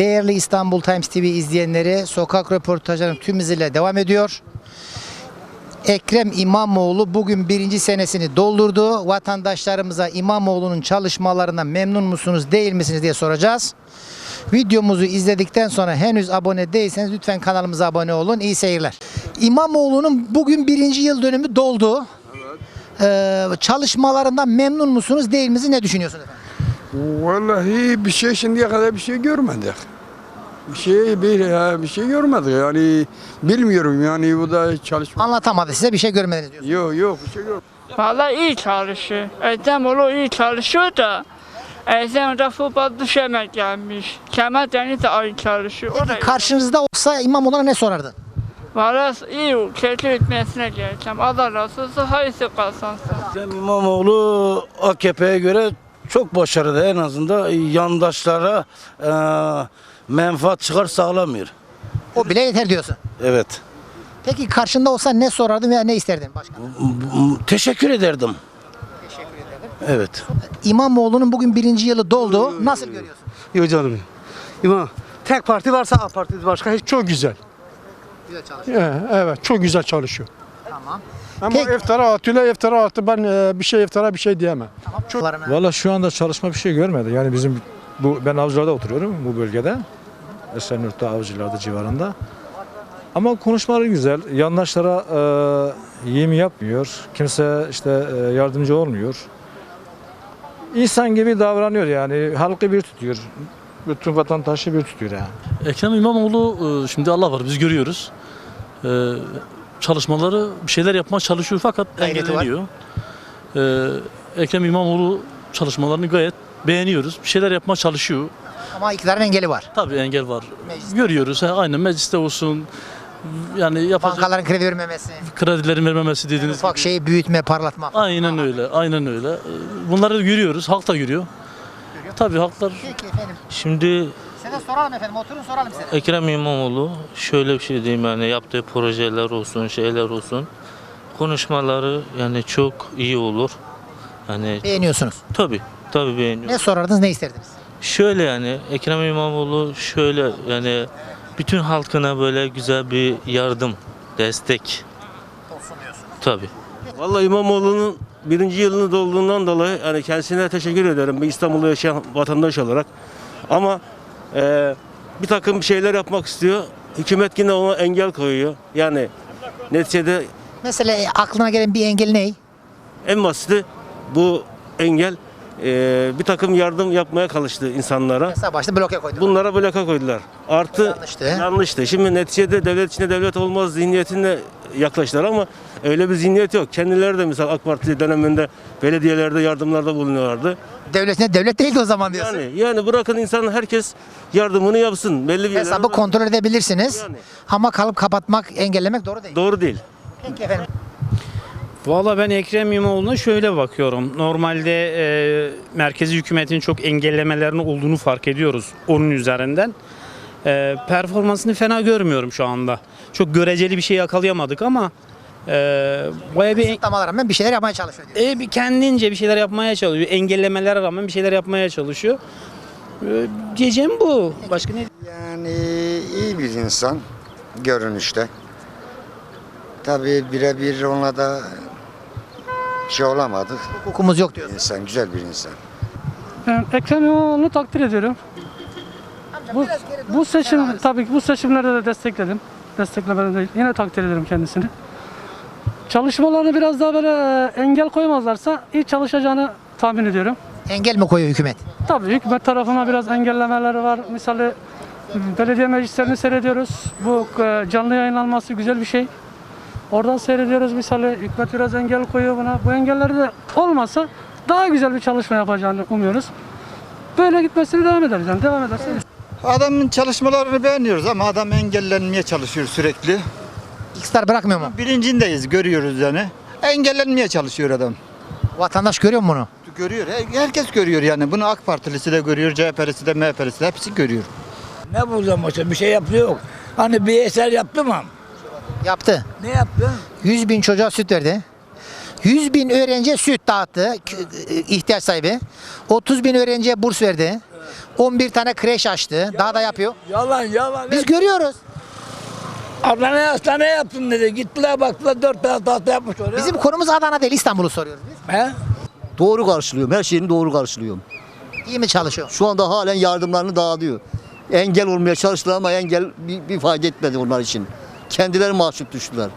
Değerli İstanbul Times TV izleyenleri, sokak röportajlarının tüm hızıyla devam ediyor. Ekrem İmamoğlu bugün birinci senesini doldurdu. Vatandaşlarımıza İmamoğlu'nun çalışmalarından memnun musunuz değil misiniz diye soracağız. Videomuzu izledikten sonra henüz abone değilseniz lütfen kanalımıza abone olun. İyi seyirler. İmamoğlu'nun bugün birinci yıl dönümü doldu. Ee, çalışmalarından memnun musunuz değil misiniz ne düşünüyorsunuz efendim? Vallahi bir şey şimdiye kadar bir şey görmedik. Bir şey bir, ya bir şey görmedik yani bilmiyorum yani bu da çalışma. Anlatamadı size bir şey görmediniz diyorsunuz. Yok yok bir şey yok. Vallahi iyi çalışıyor. Edemoğlu iyi çalışıyor da Ezemoğlu futbol düşemek gelmiş. Kemal Deniz de iyi çalışıyor. O da. Karşınızda olsa İmamoğlu'na ne sorardın? Vallahi iyi kötü bitmesine geleceğim. Allah razı olsun. Hayırlısı kazansın. İmamoğlu AKP'ye göre çok başarılı. En azından yandaşlara e, menfaat çıkar sağlamıyor. O bile yeter diyorsun. Evet. Peki karşında olsa ne sorardın veya ne isterdin başkan? M- Teşekkür ederdim. Evet. İmamoğlu'nun bugün birinci yılı doldu. Nasıl görüyorsun? Yok canım. İmam. Tek parti varsa A partisi başka hiç çok güzel. Güzel çalışıyor. Evet, evet çok güzel çalışıyor. Tamam. Ama Peki- iftira atıyla iftira attı ben e, bir şey iftira bir şey diyemem. Çok... Valla şu anda çalışma bir şey görmedi. Yani bizim bu ben Avcılar'da oturuyorum bu bölgede. Esenyurt'ta Avcılar'da civarında. Ama konuşmaları güzel. Yandaşlara e, yem yapmıyor. Kimse işte e, yardımcı olmuyor. İnsan gibi davranıyor yani. Halkı bir tutuyor. Bütün vatandaşı bir tutuyor yani. Ekrem İmamoğlu e, şimdi Allah var biz görüyoruz. E, Çalışmaları bir şeyler yapmaya çalışıyor fakat Gayreti var. engelleniyor. E, Ekrem İmamoğlu çalışmalarını gayet beğeniyoruz. Bir şeyler yapmaya çalışıyor. Ama iktidarın engeli var. Tabii engel var. Mecliste. Görüyoruz. He, aynen mecliste olsun. Yani yapacak Bankaların kredi vermemesi, kredilerin vermemesi dediğiniz ufak gibi. şeyi büyütme, parlatma. Aynen öyle. Aynen öyle. E, Bunları görüyoruz. Halk da görüyor. Tabii halklar Peki efendim. Şimdi Size soralım efendim. Oturun soralım size. Ekrem İmamoğlu şöyle bir şey diyeyim yani yaptığı projeler olsun şeyler olsun konuşmaları yani çok iyi olur. Hani Beğeniyorsunuz. tabi tabi beğeniyorum. Ne sorardınız, ne isterdiniz? Şöyle yani Ekrem İmamoğlu şöyle yani bütün halkına böyle güzel bir yardım, destek. Tabi. Vallahi İmamoğlu'nun birinci yılını dolduğundan dolayı yani kendisine teşekkür ederim bir İstanbul'da yaşayan vatandaş olarak. Ama eee, bir takım şeyler yapmak istiyor. Hükümet yine ona engel koyuyor. Yani neticede Mesela e, aklına gelen bir engel ne? en basiti bu engel eee, bir takım yardım yapmaya çalıştı insanlara. Mesela başta bloke koydu. Bunlara bloka koydular. Artı Yanlıştı. yanlıştı. Şimdi neticede devlet içinde devlet olmaz zihniyetine yaklaştılar ama öyle bir zihniyet yok. Kendileri de mesela AK Parti döneminde belediyelerde yardımlarda bulunuyorlardı. Devletine devlet değildi o zaman diyorsun. Yani yani bırakın insan herkes yardımını yapsın. Belli bir yerlere Hesabı bırak- kontrol edebilirsiniz. Yani. Ama kalıp kapatmak, engellemek doğru değil. Doğru değil. Peki efendim. Valla ben Ekrem İmamoğlu'na şöyle bakıyorum. Normalde e, merkezi hükümetin çok engellemelerinin olduğunu fark ediyoruz onun üzerinden. E, performansını fena görmüyorum şu anda. Çok göreceli bir şey yakalayamadık ama baya bir Kısıtlamalara rağmen bir şeyler yapmaya çalışıyor diyor. e, bir kendince bir şeyler yapmaya çalışıyor. Engellemelere rağmen bir şeyler yapmaya çalışıyor. E, diyeceğim bu. Başka ne Yani iyi bir insan görünüşte. Tabii birebir onunla da şey olamadık. Hukukumuz yok diyorsun. İnsan, güzel bir insan. Ben Ekrem İmamoğlu'nu takdir ediyorum. Bu, bu seçim tabii ki bu seçimlerde de destekledim. Desteklemeden değil. Yine takdir ederim kendisini. Çalışmalarını biraz daha böyle e, engel koymazlarsa iyi çalışacağını tahmin ediyorum. Engel mi koyuyor hükümet? Tabii hükümet tarafına biraz engellemeleri var. Misali belediye meclislerini seyrediyoruz. Bu e, canlı yayınlanması güzel bir şey. Oradan seyrediyoruz misali hükümet biraz engel koyuyor buna. Bu engelleri de olmasa daha güzel bir çalışma yapacağını umuyoruz. Böyle gitmesini devam ederiz yani devam ederse. Adamın çalışmalarını beğeniyoruz ama adam engellenmeye çalışıyor sürekli. İktidar bırakmıyor mu? Bilincindeyiz, görüyoruz yani. Engellenmeye çalışıyor adam. Vatandaş görüyor mu bunu? Görüyor, he- herkes görüyor yani. Bunu AK Partilisi de görüyor, CHP'lisi de, MHP'lisi de hepsi görüyor. Ne bulacağım başka bir şey yapıyor yok. Hani bir eser yaptı mı? Yaptı. Ne yaptı? 100 bin çocuğa süt verdi. 100 bin öğrenciye süt dağıttı. k- ihtiyaç sahibi. 30 bin öğrenciye burs verdi. 11 tane kreş açtı. Daha da yapıyor. Yalan yalan. Biz görüyoruz. Adana hastane yaptın dedi. Gittiler baktılar dört tane tahta yapmış oraya. Bizim konumuz Adana değil İstanbul'u soruyoruz biz. He? Doğru karşılıyorum. Her şeyini doğru karşılıyorum. İyi mi çalışıyor? Şu anda halen yardımlarını dağıtıyor. Engel olmaya çalıştılar ama engel bir, bir fayda etmedi onlar için. Kendileri mahcup düştüler.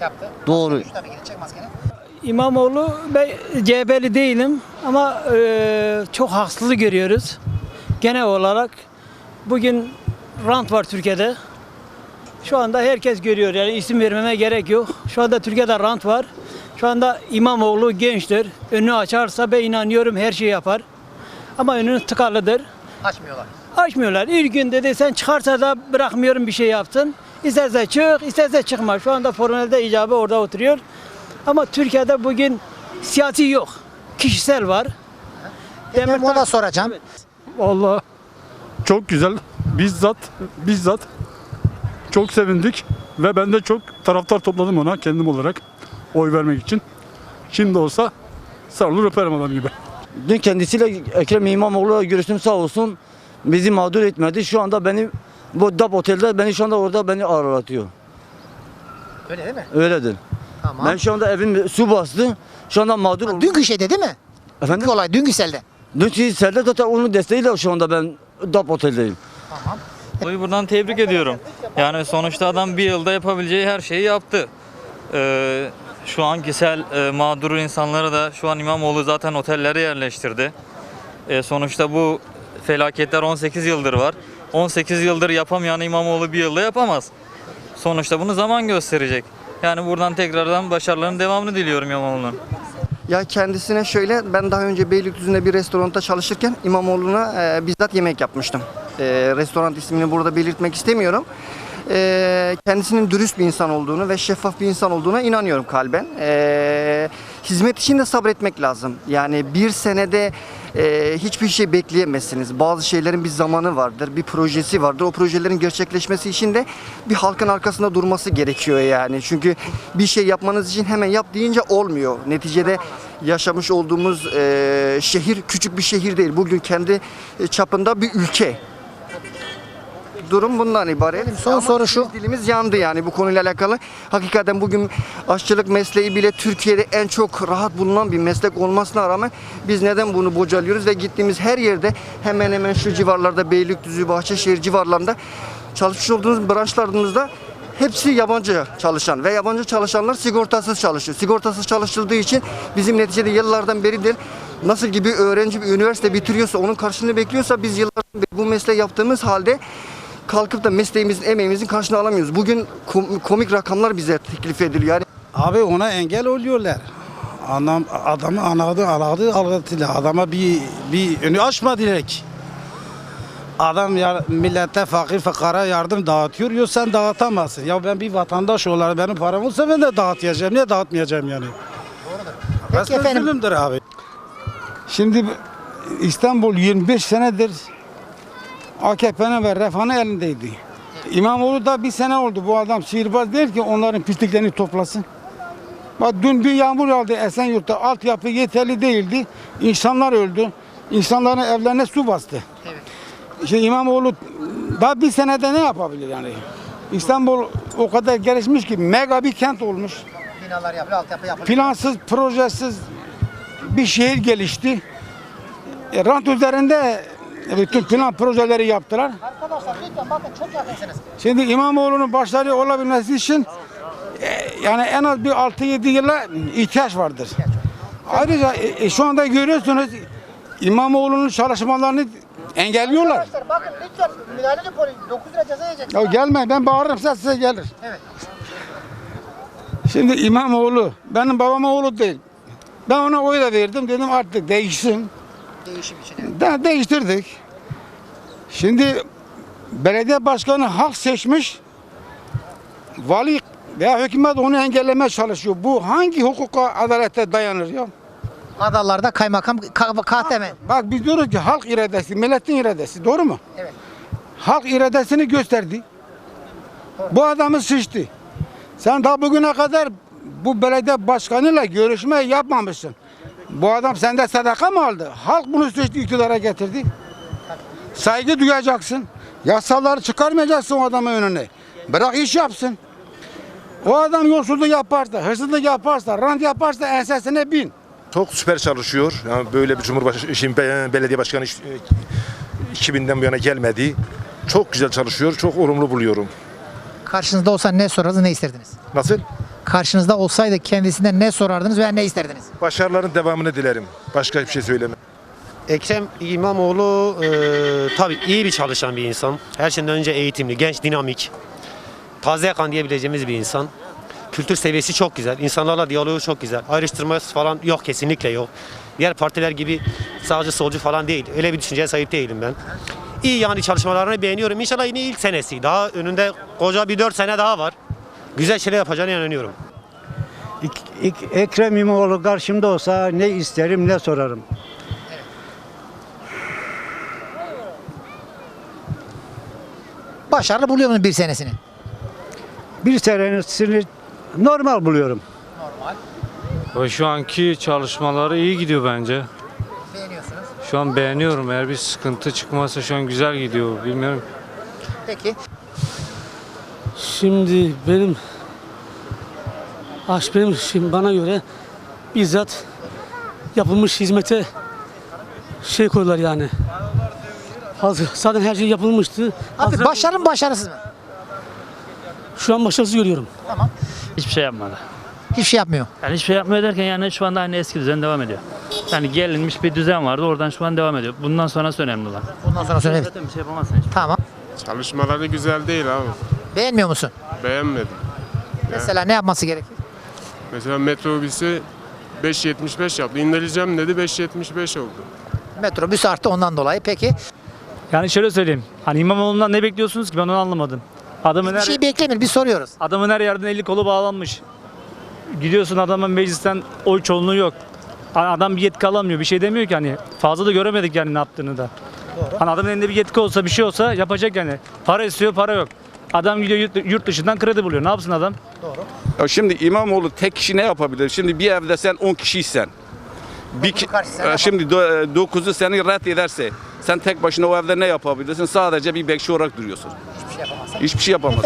Yaptı. Doğru. Tabii maskeni. İmamoğlu ben CHP'li değilim ama e, çok haksızlık görüyoruz. Genel olarak bugün rant var Türkiye'de. Şu anda herkes görüyor yani isim vermeme gerek yok. Şu anda Türkiye'de rant var. Şu anda İmamoğlu gençtir. Önünü açarsa ben inanıyorum her şeyi yapar. Ama önünü tıkalıdır. Açmıyorlar. Açmıyorlar. İlk gün dedi sen çıkarsa da bırakmıyorum bir şey yaptın. İsterse çık, isterse çıkma. Şu anda formelde icabı orada oturuyor. Ama Türkiye'de bugün siyasi yok. Kişisel var. Demirtaş... Ona soracağım. Vallahi çok güzel. Bizzat bizzat çok sevindik ve ben de çok taraftar topladım ona kendim olarak oy vermek için. Şimdi olsa sarılır öperim adam gibi. Dün kendisiyle Ekrem İmamoğlu'yla görüştüm sağ olsun. Bizi mağdur etmedi. Şu anda beni bu DAP otelde beni şu anda orada beni aralatıyor. Öyle değil mi? Öyledir. Tamam. Ben şu anda evim su bastı. Şu anda mağdur oldum. Dünkü şeyde değil mi? Efendim? Dünkü olay, dünkü selde. Dün selde zaten onun desteğiyle şu anda ben DAP oteldeyim. Oyu buradan tebrik ediyorum. Yani sonuçta adam bir yılda yapabileceği her şeyi yaptı. Ee, şu anki sel e, mağduru insanları da şu an İmamoğlu zaten otellere yerleştirdi. Ee, sonuçta bu felaketler 18 yıldır var. 18 yıldır yapamayan İmamoğlu bir yılda yapamaz. Sonuçta bunu zaman gösterecek. Yani buradan tekrardan başarıların devamını diliyorum İmamoğlu'nun. Ya kendisine şöyle ben daha önce Beylikdüzü'nde bir restoranda çalışırken İmamoğlu'na e, bizzat yemek yapmıştım. E, restoran ismini burada belirtmek istemiyorum. E, kendisinin dürüst bir insan olduğunu ve şeffaf bir insan olduğuna inanıyorum kalben. E, hizmet için de sabretmek lazım. Yani bir senede e, hiçbir şey bekleyemezsiniz. Bazı şeylerin bir zamanı vardır, bir projesi vardır. O projelerin gerçekleşmesi için de bir halkın arkasında durması gerekiyor yani. Çünkü bir şey yapmanız için hemen yap deyince olmuyor. Neticede yaşamış olduğumuz e, şehir küçük bir şehir değil. Bugün kendi çapında bir ülke. Durum bundan ibaret. son Ama soru şu. Dilimiz yandı yani bu konuyla alakalı. Hakikaten bugün aşçılık mesleği bile Türkiye'de en çok rahat bulunan bir meslek olmasına rağmen biz neden bunu bocalıyoruz ve gittiğimiz her yerde hemen hemen şu civarlarda Beylikdüzü, Bahçeşehir civarlarında çalışmış olduğumuz branşlarımızda hepsi yabancı çalışan ve yabancı çalışanlar sigortasız çalışıyor. Sigortasız çalışıldığı için bizim neticede yıllardan beridir nasıl gibi öğrenci bir üniversite bitiriyorsa onun karşılığını bekliyorsa biz yıllardan beri bu mesleği yaptığımız halde kalkıp da mesleğimizin, emeğimizin karşılığını alamıyoruz. Bugün kom- komik rakamlar bize teklif ediliyor. Yani Abi ona engel oluyorlar. Anam, adamı anadı aladı algıtıyla adama bir bir önü açma direkt. Adam ya, millete fakir fakara yardım dağıtıyor. Yok sen dağıtamazsın. Ya ben bir vatandaş olarak benim param olsa ben de dağıtacağım. Niye dağıtmayacağım yani? Peki Resmen efendim. abi. Şimdi İstanbul 25 senedir AKP'nin ve Refah'ın elindeydi. İmamoğlu da bir sene oldu. Bu adam sihirbaz değil ki onların pisliklerini toplasın. Bak dün bir yağmur yağdı Esenyurt'ta. Altyapı yeterli değildi. İnsanlar öldü. İnsanların evlerine su bastı. İşte İmamoğlu daha bir senede ne yapabilir yani? İstanbul o kadar gelişmiş ki mega bir kent olmuş. Binalar yapılıyor, altyapı yapılıyor. Plansız, projesiz bir şehir gelişti. E, rant üzerinde bütün plan projeleri yaptılar. Arkadaşlar lütfen bakın çok yakınsınız. Şimdi İmamoğlu'nun başarılı olabilmesi için e, yani en az bir 6-7 yıla ihtiyaç vardır. Ayrıca e, e, şu anda görüyorsunuz İmamoğlu'nun çalışmalarını engelliyorlar. Arkadaşlar bakın lütfen müdahale edin polis. 9 lira ceza yiyecek. Ya gelmeyin ben bağırırım size, size gelir. Evet. Şimdi İmamoğlu benim babama oğlu değil. Ben ona oy da verdim dedim artık değişsin. Değişim için. De değiştirdik. Şimdi belediye başkanı halk seçmiş. Vali veya hükümet onu engellemeye çalışıyor. Bu hangi hukuka adalete dayanır ya? Adalarda kaymakam K- KTM. Bak biz diyoruz ki halk iradesi, milletin iradesi. Doğru mu? Evet. Halk iradesini gösterdi. Bu adamı sıçtı. Sen daha bugüne kadar bu belediye başkanıyla görüşme yapmamışsın. Bu adam sende sadaka mı aldı? Halk bunu seçti iktidara getirdi. Saygı duyacaksın. Yasaları çıkarmayacaksın o adamın önüne. Bırak iş yapsın. O adam yolsuzluk yaparsa, hırsızlık yaparsa, rant yaparsa ensesine bin. Çok süper çalışıyor. Yani böyle bir Cumhurbaşkanı, şimdi be- belediye başkanı hiç, e, 2000'den bu yana gelmedi. Çok güzel çalışıyor. Çok olumlu buluyorum. Karşınızda olsa ne sorardınız, ne isterdiniz? Nasıl? Karşınızda olsaydı kendisinden ne sorardınız veya ne isterdiniz? Başarıların devamını dilerim. Başka hiçbir şey söylemem. Ekrem İmamoğlu e, tabii iyi bir çalışan bir insan. Her şeyden önce eğitimli, genç, dinamik. Taze yakan diyebileceğimiz bir insan. Kültür seviyesi çok güzel. İnsanlarla diyaloğu çok güzel. Ayrıştırması falan yok kesinlikle yok. Diğer partiler gibi sağcı solcu falan değil. Öyle bir düşünceye sahip değilim ben. İyi yani çalışmalarını beğeniyorum. İnşallah yine ilk senesi. Daha önünde koca bir dört sene daha var. Güzel şeyler yapacağına inanıyorum. Ekrem İmamoğlu karşımda olsa ne isterim ne sorarım. Başarılı buluyor musunuz bir senesini? Bir senesini normal buluyorum. O şu anki çalışmaları iyi gidiyor bence. Beğeniyorsunuz. Şu an beğeniyorum. Eğer bir sıkıntı çıkmazsa şu an güzel gidiyor. Bilmiyorum. Peki. Şimdi benim aş benim şimdi bana göre bizzat yapılmış hizmete şey koydular yani. Hazır, zaten her şey yapılmıştı. Abi başarılı mı başarısız mı? Şu an başarısız görüyorum. Hiçbir şey yapmadı. Hiçbir şey yapmıyor. Yani hiçbir şey yapmıyor derken yani şu anda aynı eski düzen devam ediyor. Yani gelinmiş bir düzen vardı oradan şu an devam ediyor. Bundan sonrası önemli olan. Bundan sonra söyle. Zaten bir şey yapamazsın hiç. Tamam. Çalışmaları güzel değil abi. Beğenmiyor musun? Beğenmedim. Mesela ne yapması gerekir? Mesela metrobüsü 5.75 yaptı. İndireceğim dedi 5.75 oldu. Metrobüs arttı ondan dolayı. Peki Yani şöyle söyleyeyim. Hani İmamoğlu'ndan ne bekliyorsunuz ki ben onu anlamadım. Adamın bir her, şey beklemiyoruz. Biz soruyoruz. adamın her yerden eli kolu bağlanmış. Gidiyorsun adamın meclisten oy çoğunluğu yok. Hani Adam bir yetki alamıyor. Bir şey demiyor ki hani. Fazla da göremedik yani ne yaptığını da. Hani adamın elinde bir yetki olsa bir şey olsa yapacak yani. Para istiyor para yok. Adam gidiyor yurt- yurt dışından kredi buluyor. Ne yapsın adam? Ya şimdi İmamoğlu tek kişi ne yapabilir? Şimdi bir evde sen 10 kişiysen. Bir ki- e, şimdi 9'u seni red ederse sen tek başına o evde ne yapabilirsin? Sadece bir bekçi olarak duruyorsun. Hiçbir şey yapamazsın. Hiçbir şey yapamazsın.